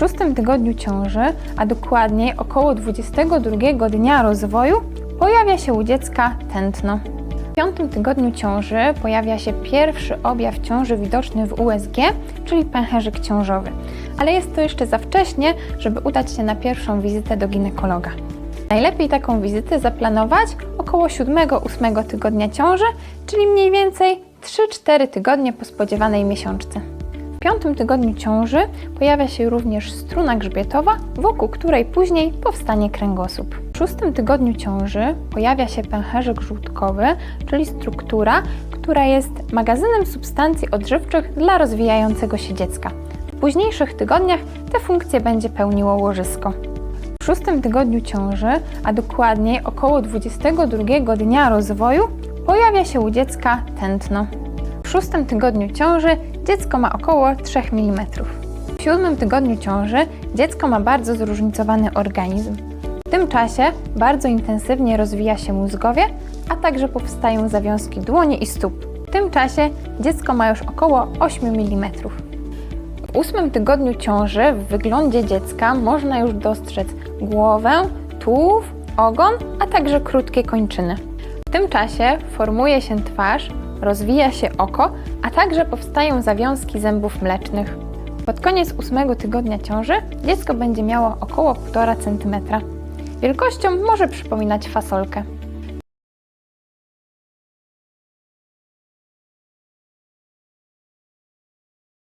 szóstym tygodniu ciąży, a dokładniej około 22 dnia rozwoju, pojawia się u dziecka tętno. W piątym tygodniu ciąży pojawia się pierwszy objaw ciąży widoczny w USG, czyli pęcherzyk ciążowy. Ale jest to jeszcze za wcześnie, żeby udać się na pierwszą wizytę do ginekologa. Najlepiej taką wizytę zaplanować około 7-8 tygodnia ciąży, czyli mniej więcej 3-4 tygodnie po spodziewanej miesiączce. Piątym tygodniu ciąży pojawia się również struna grzbietowa, wokół której później powstanie kręgosłup. W szóstym tygodniu ciąży pojawia się pęcherzyk żółtkowy, czyli struktura, która jest magazynem substancji odżywczych dla rozwijającego się dziecka. W późniejszych tygodniach te funkcje będzie pełniło łożysko. W szóstym tygodniu ciąży, a dokładniej około 22 dnia rozwoju, pojawia się u dziecka tętno. W szóstym tygodniu ciąży dziecko ma około 3 mm. W siódmym tygodniu ciąży dziecko ma bardzo zróżnicowany organizm. W tym czasie bardzo intensywnie rozwija się mózgowie, a także powstają zawiązki dłoni i stóp. W tym czasie dziecko ma już około 8 mm. W ósmym tygodniu ciąży w wyglądzie dziecka można już dostrzec głowę, tułów, ogon, a także krótkie kończyny. W tym czasie formuje się twarz, rozwija się oko, a także powstają zawiązki zębów mlecznych. Pod koniec ósmego tygodnia ciąży dziecko będzie miało około 1,5 cm. Wielkością może przypominać fasolkę.